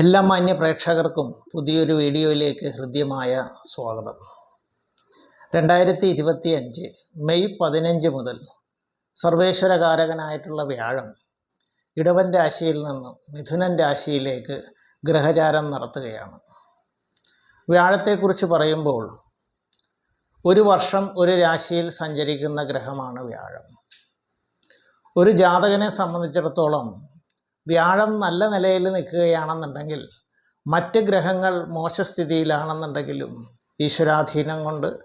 എല്ലാ മാന്യ പ്രേക്ഷകർക്കും പുതിയൊരു വീഡിയോയിലേക്ക് ഹൃദ്യമായ സ്വാഗതം. രണ്ടായിരത്തി ഇരുപത്തി അഞ്ച് മെയ് പതിനഞ്ച് മുതൽ സർവേശ്വരകാരകനായിട്ടുള്ള വ്യാഴം ഇടവൻ രാശിയിൽ നിന്നും മിഥുനൻ രാശിയിലേക്ക് ഗ്രഹചാരം നടത്തുകയാണ്. വ്യാഴത്തെക്കുറിച്ച് പറയുമ്പോൾ ഒരു വർഷം ഒരു രാശിയിൽ സഞ്ചരിക്കുന്ന ഗ്രഹമാണ് വ്യാഴം. ഒരു ജാതകനെ സംബന്ധിച്ചിടത്തോളം വ്യാഴം നല്ല നിലയിൽ നിൽക്കുകയാണെന്നുണ്ടെങ്കിൽ മറ്റ് ഗ്രഹങ്ങൾ മോശസ്ഥിതിയിലാണെന്നുണ്ടെങ്കിലും ഈശ്വരാധീനം കൊണ്ട്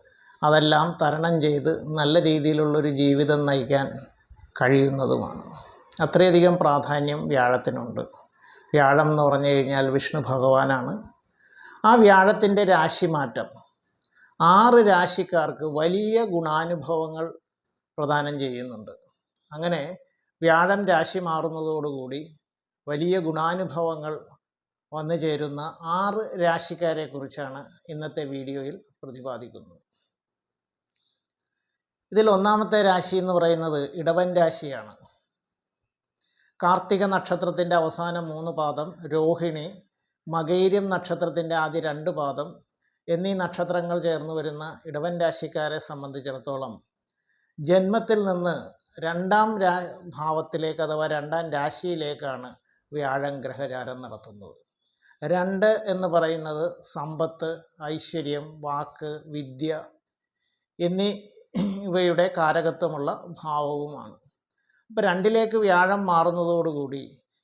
അതെല്ലാം തരണം ചെയ്ത് നല്ല രീതിയിലുള്ളൊരു ജീവിതം നയിക്കാൻ കഴിയുന്നതുമാണ്. അത്രയധികം പ്രാധാന്യം വ്യാഴത്തിനുണ്ട്. വ്യാഴം എന്ന് പറഞ്ഞു കഴിഞ്ഞാൽ വിഷ്ണു ഭഗവാനാണ്. ആ വ്യാഴത്തിന്റെ രാശിമാറ്റം. ആറ് രാശിക്കാർക്ക് വലിയ ഗുണാനുഭവങ്ങൾ പ്രദാനം ചെയ്യുന്നുണ്ട്. അങ്ങനെ വ്യാഴം രാശി മാറുന്നതോടുകൂടി വലിയ ഗുണാനുഭവങ്ങൾ വന്നു ചേരുന്ന ആറ് രാശിക്കാരെ കുറിച്ചാണ് ഇന്നത്തെ വീഡിയോയിൽ പ്രതിപാദിക്കുന്നത്. ഇതിൽ ഒന്നാമത്തെ രാശി എന്ന് പറയുന്നത് ഇടവൻ രാശിയാണ്. കാർത്തിക നക്ഷത്രത്തിന്റെ അവസാന മൂന്ന് പാദം രോഹിണി മകൈര്യം നക്ഷത്രത്തിന്റെ ആദ്യ രണ്ട് പാദം എന്നീ നക്ഷത്രങ്ങൾ ചേർന്ന് വരുന്ന ഇടവൻ രാശിക്കാരെ സംബന്ധിച്ചിടത്തോളം ജന്മത്തിൽ നിന്ന് രണ്ടാം ഭാവത്തിലേക്ക് അഥവാ രണ്ടാം രാശിയിലേക്കാണ് വ്യാഴം ഗ്രഹചാരം നടത്തുന്നത്. രണ്ട് എന്ന് പറയുന്നത് സമ്പത്ത് ഐശ്വര്യം വാക്ക് വിദ്യ എന്നീ ഇവയുടെ കാരകത്വമുള്ള ഭാവവുമാണ്. അപ്പോൾ രണ്ടിലേക്ക് വ്യാഴം മാറുന്നതോടുകൂടി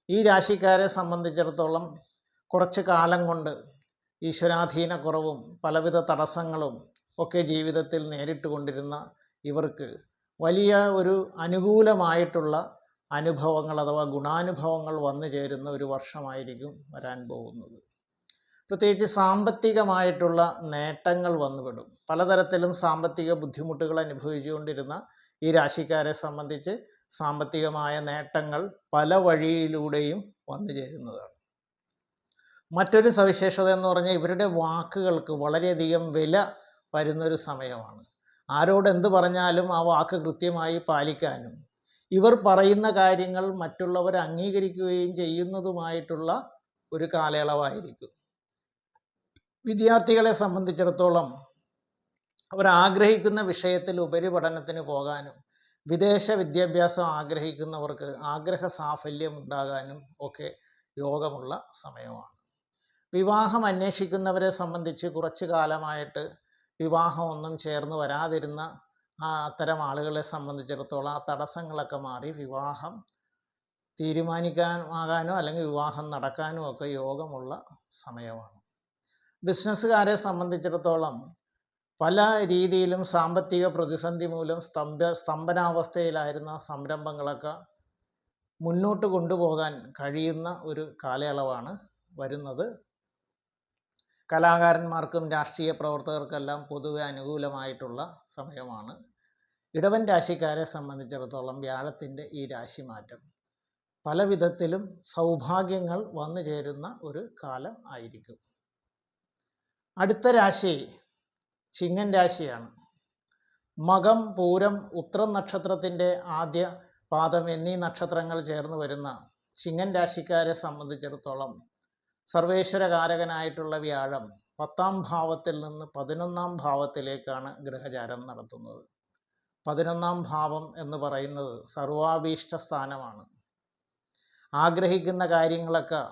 ഈ രാശിക്കാരെ സംബന്ധിച്ചിടത്തോളം കുറച്ച് കാലം കൊണ്ട് ഈശ്വരാധീന കുറവും പലവിധ തടസ്സങ്ങളും ഒക്കെ ജീവിതത്തിൽ നേരിട്ട് കൊണ്ടിരുന്ന ഇവർക്ക് വലിയ ഒരു അനുകൂലമായിട്ടുള്ള അനുഭവങ്ങൾ അഥവാ ഗുണാനുഭവങ്ങൾ വന്നു ചേരുന്ന ഒരു വർഷമായിരിക്കും വരാൻ പോകുന്നത്. പ്രത്യേകിച്ച് സാമ്പത്തികമായിട്ടുള്ള നേട്ടങ്ങൾ വന്നുപെടും. പലതരത്തിലും സാമ്പത്തിക ബുദ്ധിമുട്ടുകൾ അനുഭവിച്ചുകൊണ്ടിരുന്ന ഈ രാശിക്കാരെ സംബന്ധിച്ച് സാമ്പത്തികമായ നേട്ടങ്ങൾ പല വഴിയിലൂടെയും വന്നു ചേരുന്നതാണ്. മറ്റൊരു സവിശേഷത എന്ന് പറഞ്ഞാൽ ഇവരുടെ വാക്കുകൾക്ക് വളരെയധികം വില വരുന്നൊരു സമയമാണ്. ആരോടെന്ത് പറഞ്ഞാലും ആ വാക്ക് കൃത്യമായി പാലിക്കാനും ഇവർ പറയുന്ന കാര്യങ്ങൾ മറ്റുള്ളവർ അംഗീകരിക്കുകയും ചെയ്യുന്നതുമായിട്ടുള്ള ഒരു കാലയളവായിരിക്കും. വിദ്യാർത്ഥികളെ സംബന്ധിച്ചിടത്തോളം അവർ ആഗ്രഹിക്കുന്ന വിഷയത്തിൽ ഉപരിപഠനത്തിന് പോകാനും വിദേശ വിദ്യാഭ്യാസം ആഗ്രഹിക്കുന്നവർക്ക് ആഗ്രഹ സാഫല്യം ഉണ്ടാകാനും ഒക്കെ യോഗമുള്ള സമയമാണ്. വിവാഹം അന്വേഷിക്കുന്നവരെ സംബന്ധിച്ച് കുറച്ചു കാലമായിട്ട് വിവാഹമൊന്നും ചേർന്ന് വരാതിരുന്ന അത്തരം ആളുകളെ സംബന്ധിച്ചിടത്തോളം ആ തടസ്സങ്ങളൊക്കെ മാറി വിവാഹം തീരുമാനിക്കാൻ ആകാനോ അല്ലെങ്കിൽ വിവാഹം നടക്കാനോ ഒക്കെ യോഗമുള്ള സമയമാണ്. ബിസിനസ്സുകാരെ സംബന്ധിച്ചിടത്തോളം പല രീതിയിലും സാമ്പത്തിക പ്രതിസന്ധി മൂലം സ്തംഭ സ്തംഭനാവസ്ഥയിലായിരുന്ന സംരംഭങ്ങളൊക്കെ മുന്നോട്ട് കൊണ്ടുപോകാൻ കഴിയുന്ന ഒരു കാലയളവാണ് വരുന്നത്. കലാകാരന്മാർക്കും രാഷ്ട്രീയ പ്രവർത്തകർക്കെല്ലാം പൊതുവെ അനുകൂലമായിട്ടുള്ള സമയമാണ്. ഇടവൻ രാശിക്കാരെ സംബന്ധിച്ചിടത്തോളം വ്യാഴത്തിന്റെ ഈ രാശിമാറ്റം പല വിധത്തിലും സൗഭാഗ്യങ്ങൾ വന്നു ചേരുന്ന ഒരു കാലം ആയിരിക്കും. അടുത്ത രാശി ചിങ്ങൻ രാശിയാണ്. മകം പൂരം ഉത്രം നക്ഷത്രത്തിന്റെ ആദ്യ പാദം എന്നീ നക്ഷത്രങ്ങൾ ചേർന്ന് വരുന്ന ചിങ്ങൻ രാശിക്കാരെ സംബന്ധിച്ചിടത്തോളം സർവേശ്വരകാരകനായിട്ടുള്ള വ്യാഴം പത്താം ഭാവത്തിൽ നിന്ന് പതിനൊന്നാം ഭാവത്തിലേക്കാണ് ഗ്രഹചാരം നടത്തുന്നത്. പതിനൊന്നാം ഭാവം എന്ന് പറയുന്നത് സർവാഭീഷ്ട സ്ഥാനമാണ്. ആഗ്രഹിക്കുന്ന കാര്യങ്ങളൊക്കെ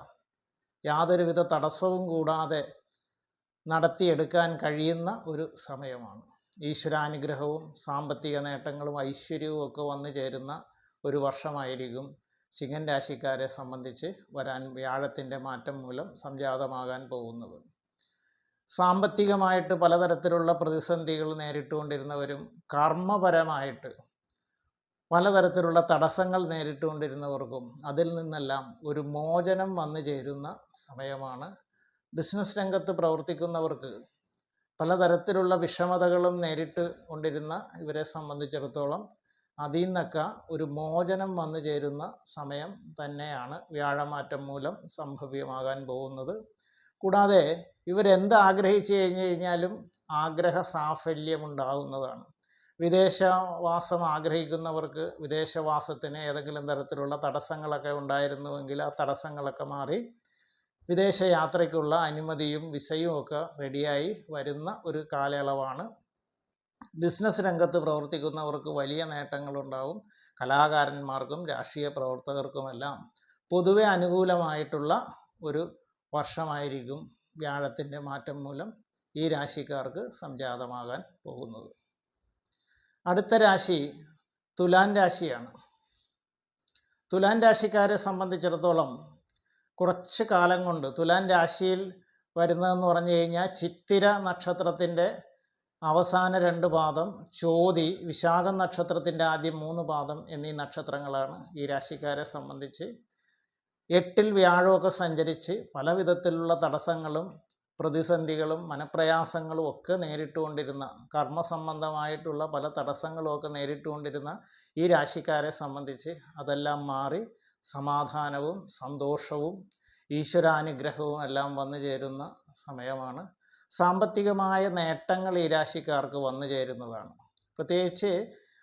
യാതൊരുവിധ തടസ്സവും കൂടാതെ നടത്തിയെടുക്കാൻ കഴിയുന്ന ഒരു സമയമാണ്. ഈശ്വരാനുഗ്രഹവും സാമ്പത്തിക നേട്ടങ്ങളും ഐശ്വര്യവും ഒക്കെ വന്നു ചേരുന്ന ഒരു വർഷമായിരിക്കും ചിങ്ങൻ രാശിക്കാരെ സംബന്ധിച്ച് വരാൻ വ്യാഴത്തിന്റെ മാറ്റം മൂലം സംജാതമാകാൻ പോകുന്നത്. സാമ്പത്തികമായിട്ട് പലതരത്തിലുള്ള പ്രതിസന്ധികൾ നേരിട്ടുകൊണ്ടിരുന്നവരും കർമ്മപരമായിട്ട് പലതരത്തിലുള്ള തടസ്സങ്ങൾ നേരിട്ടുകൊണ്ടിരുന്നവർക്കും അതിൽ നിന്നെല്ലാം ഒരു മോചനം വന്നു ചേരുന്ന സമയമാണ്. ബിസിനസ് രംഗത്ത് പ്രവർത്തിക്കുന്നവർക്ക് പലതരത്തിലുള്ള വിഷമതകളും നേരിട്ട് കൊണ്ടിരുന്ന ഇവരെ സംബന്ധിച്ചിടത്തോളം അതിൽ നിന്നൊക്കെ ഒരു മോചനം വന്നു ചേരുന്ന സമയം തന്നെയാണ് വ്യാഴമാറ്റം മൂലം സംഭവ്യമാകാൻ പോകുന്നത്. കൂടാതെ ഇവരെന്ത് ആഗ്രഹിച്ചു കഴിഞ്ഞു കഴിഞ്ഞാലും ആഗ്രഹ സാഫല്യമുണ്ടാകുന്നതാണ്. വിദേശവാസം ആഗ്രഹിക്കുന്നവർക്ക് വിദേശവാസത്തിന് ഏതെങ്കിലും തരത്തിലുള്ള തടസ്സങ്ങളൊക്കെ ഉണ്ടായിരുന്നുവെങ്കിൽ ആ തടസ്സങ്ങളൊക്കെ മാറി വിദേശ യാത്രയ്ക്കുള്ള അനുമതിയും വിസയും ഒക്കെ റെഡിയായി വരുന്ന ഒരു കാലയളവാണ് ബിസിനസ് രംഗത്ത് പ്രവർത്തിക്കുന്നവർക്ക് വലിയ നേട്ടങ്ങളുണ്ടാവും. കലാകാരന്മാർക്കും രാഷ്ട്രീയ പ്രവർത്തകർക്കുമെല്ലാം പൊതുവെ അനുകൂലമായിട്ടുള്ള ഒരു വർഷമായിരിക്കും വ്യാഴത്തിന്റെ മാറ്റം മൂലം ഈ രാശിക്കാർക്ക് സംജാതമാകാൻ പോകുന്നത്. അടുത്ത രാശി തുലാൻ രാശിയാണ്. തുലാൻ രാശിക്കാരെ സംബന്ധിച്ചിടത്തോളം കുറച്ച് കാലം കൊണ്ട് തുലാൻ രാശിയിൽ വരുന്നതെന്ന് പറഞ്ഞു കഴിഞ്ഞാൽ ചിത്തിര നക്ഷത്രത്തിന്റെ അവസാന രണ്ട് പാദം ചോതി വിശാഖം നക്ഷത്രത്തിന്റെ ആദ്യം മൂന്ന് പാദം എന്നീ നക്ഷത്രങ്ങളാണ് ഈ രാശിക്കാരെ സംബന്ധിച്ച്. എട്ടിൽ വ്യാഴമൊക്കെ സഞ്ചരിച്ച് പല വിധത്തിലുള്ള തടസ്സങ്ങളും പ്രതിസന്ധികളും മനപ്രയാസങ്ങളും ഒക്കെ നേരിട്ടുകൊണ്ടിരുന്ന കർമ്മസംബന്ധമായിട്ടുള്ള പല തടസ്സങ്ങളും ഒക്കെ നേരിട്ടുകൊണ്ടിരുന്ന ഈ രാശിക്കാരെ സംബന്ധിച്ച് അതെല്ലാം മാറി സമാധാനവും സന്തോഷവും ഈശ്വരാനുഗ്രഹവും എല്ലാം വന്നു ചേരുന്ന സമയമാണ്. സാമ്പത്തികമായ നേട്ടങ്ങൾ ഈ രാശിക്കാർക്ക് വന്നു ചേരുന്നതാണ്. പ്രത്യേകിച്ച്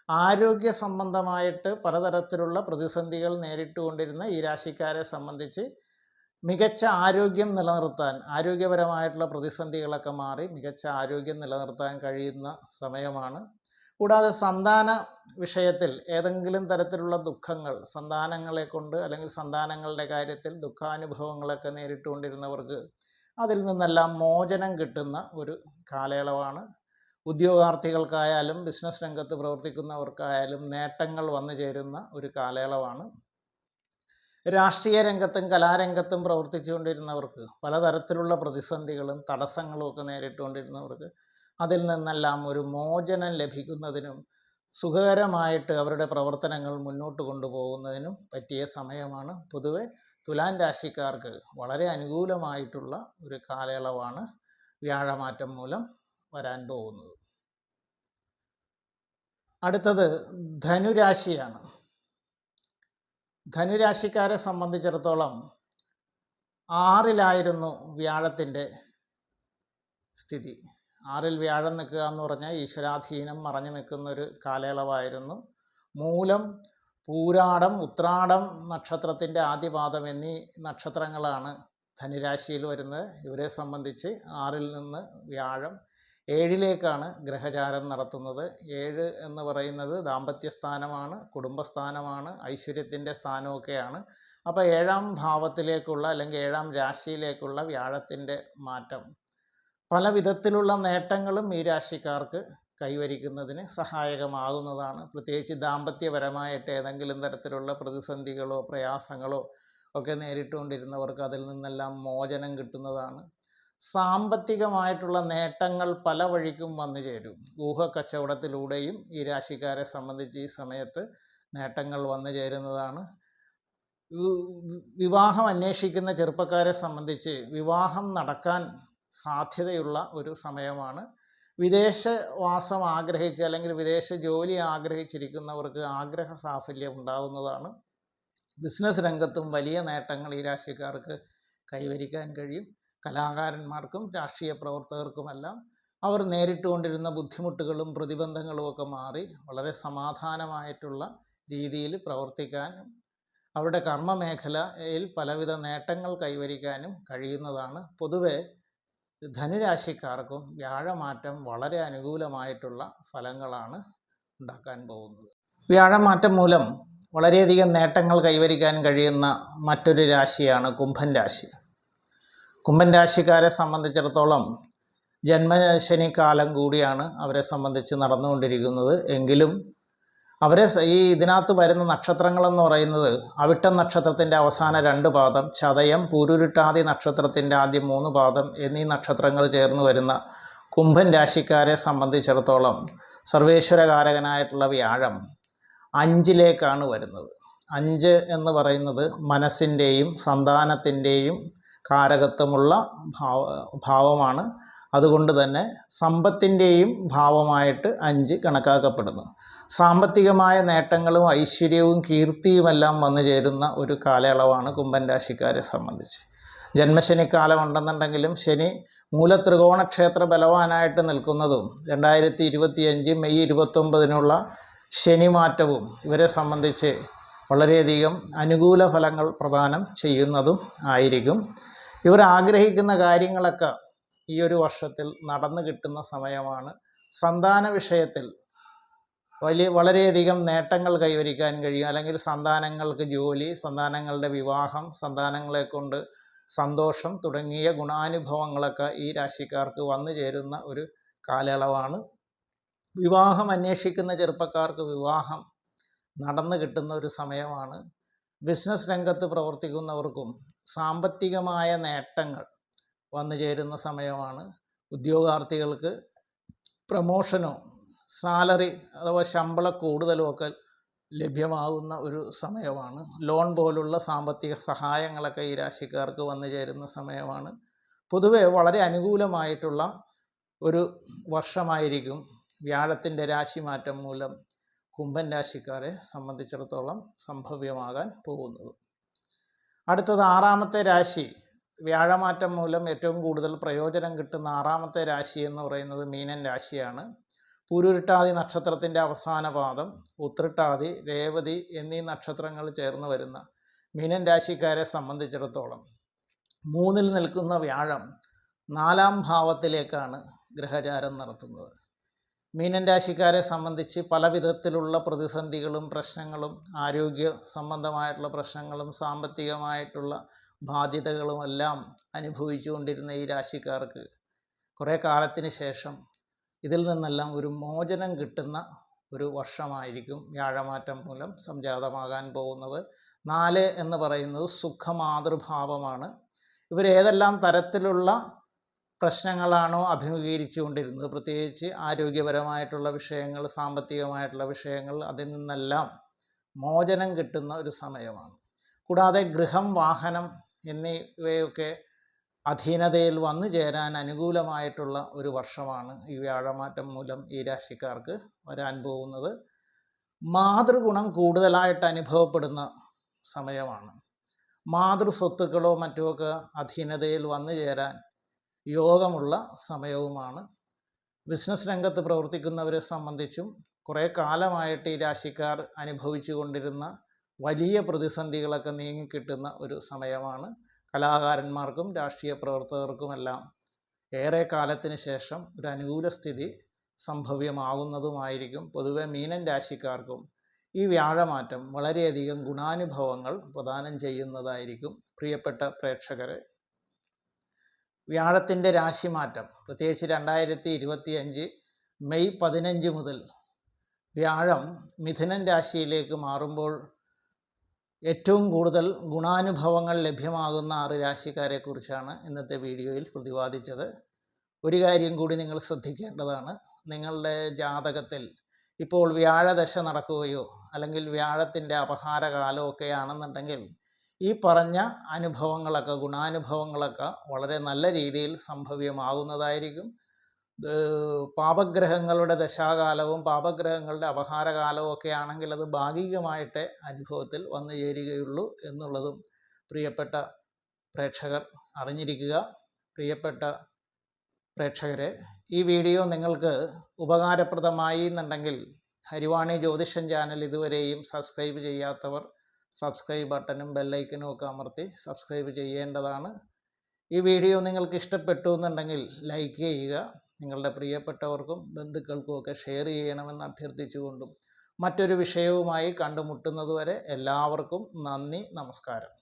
ആരോഗ്യ സംബന്ധമായിട്ട് പലതരത്തിലുള്ള പ്രതിസന്ധികൾ നേരിട്ടുകൊണ്ടിരുന്ന ഈ രാശിക്കാരെ സംബന്ധിച്ച് മികച്ച ആരോഗ്യം നിലനിർത്താൻ ആരോഗ്യപരമായിട്ടുള്ള പ്രതിസന്ധികളൊക്കെ മാറി മികച്ച ആരോഗ്യം നിലനിർത്താൻ കഴിയുന്ന സമയമാണ്. കൂടാതെ സന്താന വിഷയത്തിൽ ഏതെങ്കിലും തരത്തിലുള്ള ദുഃഖങ്ങൾ സന്താനങ്ങളെ കൊണ്ട് അല്ലെങ്കിൽ സന്താനങ്ങളുടെ കാര്യത്തിൽ ദുഃഖാനുഭവങ്ങളൊക്കെ നേരിട്ടുകൊണ്ടിരുന്നവർക്ക് അതിൽ നിന്നെല്ലാം മോചനം കിട്ടുന്ന ഒരു കാലയളവാണ്. ഉദ്യോഗാർത്ഥികൾക്കായാലും ബിസിനസ് രംഗത്ത് പ്രവർത്തിക്കുന്നവർക്കായാലും നേട്ടങ്ങൾ വന്നു ചേരുന്ന ഒരു കാലയളവാണ്. രാഷ്ട്രീയ രംഗത്തും കലാരംഗത്തും പ്രവർത്തിച്ചുകൊണ്ടിരുന്നവർക്ക് പലതരത്തിലുള്ള പ്രതിസന്ധികളും തടസ്സങ്ങളും ഒക്കെ നേരിട്ടുകൊണ്ടിരുന്നവർക്ക് അതിൽ നിന്നെല്ലാം ഒരു മോചനം ലഭിക്കുന്നതിനും സുഖകരമായിട്ട് അവരുടെ പ്രവർത്തനങ്ങൾ മുന്നോട്ട് കൊണ്ടുപോകുന്നതിനും പറ്റിയ സമയമാണ്. പൊതുവെ തുലാൻ രാശിക്കാർക്ക് വളരെ അനുകൂലമായിട്ടുള്ള ഒരു കാലയളവാണ് വ്യാഴമാറ്റം മൂലം വരാൻ പോകുന്നത്. അടുത്തത് ധനുരാശിയാണ്. ധനുരാശിക്കാരെ സംബന്ധിച്ചിടത്തോളം ആറിലായിരുന്നു വ്യാഴത്തിന്റെ സ്ഥിതി. ആറിൽ വ്യാഴം നിൽക്കുക എന്ന് പറഞ്ഞാൽ ഈശ്വരാധീനം മറഞ്ഞു നിൽക്കുന്ന ഒരു കാലയളവായിരുന്നു. മൂലം പൂരാടം ഉത്രാടം നക്ഷത്രത്തിന്റെ ആദ്യപാദം എന്നീ നക്ഷത്രങ്ങളാണ് ധനുരാശിയിൽ വരുന്നത്. ഇവരെ സംബന്ധിച്ച് ആറിൽ നിന്ന് വ്യാഴം ഏഴിലേക്കാണ് ഗ്രഹചാരം നടത്തുന്നത്. ഏഴ് എന്ന് പറയുന്നത് ദാമ്പത്യസ്ഥാനമാണ് കുടുംബസ്ഥാനമാണ് ഐശ്വര്യത്തിന്റെ സ്ഥാനമൊക്കെയാണ്. അപ്പോൾ ഏഴാം ഭാവത്തിലേക്കുള്ള അല്ലെങ്കിൽ ഏഴാം രാശിയിലേക്കുള്ള വ്യാഴത്തിന്റെ മാറ്റം. പല വിധത്തിലുള്ള നേട്ടങ്ങളും ഈ രാശിക്കാർക്ക് കൈവരിക്കുന്നതിന് സഹായകമാകുന്നതാണ്. പ്രത്യേകിച്ച് ദാമ്പത്യപരമായിട്ട് ഏതെങ്കിലും തരത്തിലുള്ള പ്രതിസന്ധികളോ പ്രയാസങ്ങളോ ഒക്കെ നേരിട്ടുകൊണ്ടിരുന്നവർക്ക് അതിൽ നിന്നെല്ലാം മോചനം കിട്ടുന്നതാണ്. സാമ്പത്തികമായിട്ടുള്ള നേട്ടങ്ങൾ പല വഴിക്കും വന്നു ചേരും. ഊഹക്കച്ചവടത്തിലൂടെയും ഈ രാശിക്കാരെ സംബന്ധിച്ച് ഈ സമയത്ത് നേട്ടങ്ങൾ വന്നു ചേരുന്നതാണ്. വിവാഹം അന്വേഷിക്കുന്ന ചെറുപ്പക്കാരെ സംബന്ധിച്ച് വിവാഹം നടക്കാൻ സാധ്യതയുള്ള ഒരു സമയമാണ്. വിദേശവാസം ആഗ്രഹിച്ച് അല്ലെങ്കിൽ വിദേശ ജോലി ആഗ്രഹിച്ചിരിക്കുന്നവർക്ക് ആഗ്രഹ സാഫല്യം ഉണ്ടാകുന്നതാണ് ബിസിനസ് രംഗത്തും വലിയ നേട്ടങ്ങൾ ഈ രാശിക്കാർക്ക് കൈവരിക്കാൻ കഴിയും. കലാകാരന്മാർക്കും രാഷ്ട്രീയ പ്രവർത്തകർക്കുമെല്ലാം അവർ നേരിട്ടുകൊണ്ടിരുന്ന ബുദ്ധിമുട്ടുകളും പ്രതിബന്ധങ്ങളും ഒക്കെ മാറി വളരെ സമാധാനമായിട്ടുള്ള രീതിയിൽ പ്രവർത്തിക്കാനും അവരുടെ കർമ്മമേഖലയിൽ പലവിധ നേട്ടങ്ങൾ കൈവരിക്കാനും കഴിയുന്നതാണ്. പൊതുവെ ധനുരാശിക്കാർക്കും വ്യാഴമാറ്റം വളരെ അനുകൂലമായിട്ടുള്ള ഫലങ്ങളാണ് ഉണ്ടാക്കാൻ പോകുന്നത്. വ്യാഴമാറ്റം മൂലം വളരെയധികം നേട്ടങ്ങൾ കൈവരിക്കാൻ കഴിയുന്ന മറ്റൊരു രാശിയാണ് കുംഭൻ രാശി. കുംഭൻ രാശിക്കാരെ സംബന്ധിച്ചിടത്തോളം ജന്മശനി കാലം കൂടിയാണ് അവരെ സംബന്ധിച്ച് നടന്നുകൊണ്ടിരിക്കുന്നത്. എങ്കിലും അവരെ ഈ ഇതിനകത്ത് വരുന്ന നക്ഷത്രങ്ങളെന്ന് പറയുന്നത് അവിട്ടം നക്ഷത്രത്തിന്റെ അവസാന രണ്ട് പാദം ചതയം പൂരുരുട്ടാതി നക്ഷത്രത്തിന്റെ ആദ്യം മൂന്ന് പാദം എന്നീ നക്ഷത്രങ്ങൾ ചേർന്ന് വരുന്ന കുംഭൻ രാശിക്കാരെ സംബന്ധിച്ചിടത്തോളം സർവേശ്വരകാരകനായിട്ടുള്ള വ്യാഴം അഞ്ചിലേക്കാണ് വരുന്നത്. അഞ്ച് എന്ന് പറയുന്നത് മനസ്സിന്റെയും സന്താനത്തിന്റെയും കാരകത്വമുള്ള ഭാവ ഭാവമാണ്. അതുകൊണ്ട് തന്നെ സമ്പത്തിന്റെയും ഭാവമായിട്ട് അഞ്ച് കണക്കാക്കപ്പെടുന്നു. സാമ്പത്തികമായ നേട്ടങ്ങളും ഐശ്വര്യവും കീർത്തിയുമെല്ലാം വന്നു ചേരുന്ന ഒരു കാലയളവാണ് കുംഭൻ രാശിക്കാരെ സംബന്ധിച്ച്. ജന്മശനിക്കാലം ഉണ്ടെന്നുണ്ടെങ്കിലും ശനി മൂലത്രികോണക്ഷേത്ര ബലവാനായിട്ട് നിൽക്കുന്നതും രണ്ടായിരത്തി ഇരുപത്തിയഞ്ച് മെയ് ഇരുപത്തൊമ്പതിനുള്ള ശനിമാറ്റവും ഇവരെ സംബന്ധിച്ച് വളരെയധികം അനുകൂല ഫലങ്ങൾ പ്രദാനം ചെയ്യുന്നതും ആയിരിക്കും. ഇവർ ആഗ്രഹിക്കുന്ന കാര്യങ്ങളൊക്കെ ഈ ഒരു വർഷത്തിൽ നടന്നു കിട്ടുന്ന സമയമാണ്. സന്താന വിഷയത്തിൽ വലിയ വളരെയധികം നേട്ടങ്ങൾ കൈവരിക്കാൻ കഴിയും. അല്ലെങ്കിൽ സന്താനങ്ങൾക്ക് ജോലി സന്താനങ്ങളുടെ വിവാഹം സന്താനങ്ങളെ കൊണ്ട് സന്തോഷം തുടങ്ങിയ ഗുണാനുഭവങ്ങളൊക്കെ ഈ രാശിക്കാർക്ക് വന്നു ചേരുന്ന ഒരു കാലയളവാണ്. വിവാഹം അന്വേഷിക്കുന്ന ചെറുപ്പക്കാർക്ക് വിവാഹം നടന്നു കിട്ടുന്ന ഒരു സമയമാണ്. ബിസിനസ് രംഗത്ത് പ്രവർത്തിക്കുന്നവർക്കും സാമ്പത്തികമായ നേട്ടങ്ങൾ വന്നു ചേരുന്ന സമയമാണ്. ഉദ്യോഗാർത്ഥികൾക്ക് പ്രമോഷനോ സാലറി അഥവാ ശമ്പള കൂടുതലോ ഒക്കെ ലഭ്യമാകുന്ന ഒരു സമയമാണ്. ലോൺ പോലുള്ള സാമ്പത്തിക സഹായങ്ങളൊക്കെ ഈ രാശിക്കാർക്ക് വന്നു ചേരുന്ന സമയമാണ്. പൊതുവെ വളരെ അനുകൂലമായിട്ടുള്ള ഒരു വർഷമായിരിക്കും വ്യാഴത്തിന്റെ രാശിമാറ്റം മൂലം കുംഭൻ രാശിക്കാരെ സംബന്ധിച്ചിടത്തോളം സംഭവ്യമാകാൻ പോകുന്നത്. അടുത്തത് ആറാമത്തെ രാശി വ്യാഴമാറ്റം മൂലം ഏറ്റവും കൂടുതൽ പ്രയോജനം കിട്ടുന്ന ആറാമത്തെ രാശി എന്ന് പറയുന്നത് മീനൻ രാശിയാണ്. പൂരുരുട്ടാതി നക്ഷത്രത്തിന്റെ അവസാന പാദം ഉത്രട്ടാതി രേവതി എന്നീ നക്ഷത്രങ്ങൾ ചേർന്ന് വരുന്ന മീനൻ രാശിക്കാരെ സംബന്ധിച്ചിടത്തോളം. മൂന്നിൽ നിൽക്കുന്ന വ്യാഴം നാലാം ഭാവത്തിലേക്കാണ് ഗ്രഹചാരം നടത്തുന്നത്. മീനൻ രാശിക്കാരെ സംബന്ധിച്ച് പല വിധത്തിലുള്ള പ്രതിസന്ധികളും പ്രശ്നങ്ങളും ആരോഗ്യ സംബന്ധമായിട്ടുള്ള പ്രശ്നങ്ങളും സാമ്പത്തികമായിട്ടുള്ള ബാധ്യതകളുമെല്ലാം അനുഭവിച്ചുകൊണ്ടിരുന്ന ഈ രാശിക്കാർക്ക് കുറേ കാലത്തിന് ശേഷം ഇതിൽ നിന്നെല്ലാം ഒരു മോചനം കിട്ടുന്ന ഒരു വർഷമായിരിക്കും വ്യാഴമാറ്റം മൂലം സംജാതമാകാൻ പോകുന്നത്. നാല് എന്ന് പറയുന്നത് സുഖമാതൃഭാവമാണ്. ഇവരേതെല്ലാം തരത്തിലുള്ള പ്രശ്നങ്ങളാണോ അഭിമുഖീകരിച്ചുകൊണ്ടിരുന്നത്? പ്രത്യേകിച്ച് ആരോഗ്യപരമായിട്ടുള്ള വിഷയങ്ങൾ സാമ്പത്തികമായിട്ടുള്ള വിഷയങ്ങൾ അതിൽ നിന്നെല്ലാം മോചനം കിട്ടുന്ന ഒരു സമയമാണ്. കൂടാതെ ഗൃഹം വാഹനം എന്നിവയൊക്കെ അധീനതയിൽ വന്നു ചേരാൻ അനുകൂലമായിട്ടുള്ള ഒരു വർഷമാണ് ഈ വ്യാഴമാറ്റം മൂലം ഈ രാശിക്കാർക്ക് വരാൻ പോകുന്നത്. മാതൃഗുണം കൂടുതലായിട്ട് അനുഭവപ്പെടുന്ന സമയമാണ്. മാതൃസ്വത്തുക്കളോ സ്വത്തുക്കളോ ഒക്കെ അധീനതയിൽ വന്നു ചേരാൻ യോഗമുള്ള സമയവുമാണ്. ബിസിനസ് രംഗത്ത് പ്രവർത്തിക്കുന്നവരെ സംബന്ധിച്ചും കുറേ കാലമായിട്ട് ഈ രാശിക്കാർ അനുഭവിച്ചു കൊണ്ടിരുന്ന വലിയ പ്രതിസന്ധികളൊക്കെ നീങ്ങിക്കിട്ടുന്ന ഒരു സമയമാണ് കലാകാരന്മാർക്കും രാഷ്ട്രീയ പ്രവർത്തകർക്കുമെല്ലാം. ഏറെ കാലത്തിന് ശേഷം ഒരു അനുകൂല സ്ഥിതി സംഭവ്യമാകുന്നതുമായിരിക്കും പൊതുവെ മീനൻ രാശിക്കാർക്കും. ഈ വ്യാഴമാറ്റം വളരെയധികം ഗുണാനുഭവങ്ങൾ പ്രദാനം ചെയ്യുന്നതായിരിക്കും പ്രിയപ്പെട്ട പ്രേക്ഷകരെ. വ്യാഴത്തിന്റെ രാശിമാറ്റം പ്രത്യേകിച്ച് രണ്ടായിരത്തി ഇരുപത്തി അഞ്ച് മെയ് പതിനഞ്ച് മുതൽ വ്യാഴം മിഥുനൻ രാശിയിലേക്ക് മാറുമ്പോൾ ഏറ്റവും കൂടുതൽ ഗുണാനുഭവങ്ങൾ ലഭ്യമാകുന്ന ആറ് രാശിക്കാരെക്കുറിച്ചാണ് ഇന്നത്തെ വീഡിയോയിൽ പ്രതിപാദിച്ചത്. ഒരു കാര്യം കൂടി നിങ്ങൾ ശ്രദ്ധിക്കേണ്ടതാണ്. നിങ്ങളുടെ ജാതകത്തിൽ ഇപ്പോൾ വ്യാഴദശ നടക്കുകയോ അല്ലെങ്കിൽ വ്യാഴത്തിന്റെ അപഹാരകാലമൊക്കെ ആണെന്നുണ്ടെങ്കിൽ ഈ പറഞ്ഞ അനുഭവങ്ങളൊക്കെ ഗുണാനുഭവങ്ങളൊക്കെ വളരെ നല്ല രീതിയിൽ സംഭവ്യമാകുന്നതായിരിക്കും. പാപഗ്രഹങ്ങളുടെ ദശാകാലവും പാപഗ്രഹങ്ങളുടെ അപഹാരകാലവും ഒക്കെ ആണെങ്കിൽ അത് ഭാഗികമായിട്ട് അനുഭവത്തിൽ വന്നു ചേരുകയുള്ളൂ എന്നുള്ളതും പ്രിയപ്പെട്ട പ്രേക്ഷകർ അറിഞ്ഞിരിക്കുക. പ്രിയപ്പെട്ട പ്രേക്ഷകരെ ഈ വീഡിയോ നിങ്ങൾക്ക് ഉപകാരപ്രദമായി എന്നുണ്ടെങ്കിൽ ഹരിവാണി ജ്യോതിഷൻ ചാനൽ ഇതുവരെയും സബ്സ്ക്രൈബ് ചെയ്യാത്തവർ സബ്സ്ക്രൈബ് ബട്ടണും ബെല്ലൈക്കനും ഒക്കെ അമർത്തി സബ്സ്ക്രൈബ് ചെയ്യേണ്ടതാണ്. ഈ വീഡിയോ നിങ്ങൾക്ക് ഇഷ്ടപ്പെട്ടു എന്നുണ്ടെങ്കിൽ ലൈക്ക് ചെയ്യുക. നിങ്ങളുടെ പ്രിയപ്പെട്ടവർക്കും ബന്ധുക്കൾക്കുമൊക്കെ ഷെയർ ചെയ്യണമെന്ന് അഭ്യർത്ഥിച്ചുകൊണ്ടും മറ്റൊരു വിഷയവുമായി കണ്ടുമുട്ടുന്നതുവരെ എല്ലാവർക്കും നന്ദി നമസ്കാരം.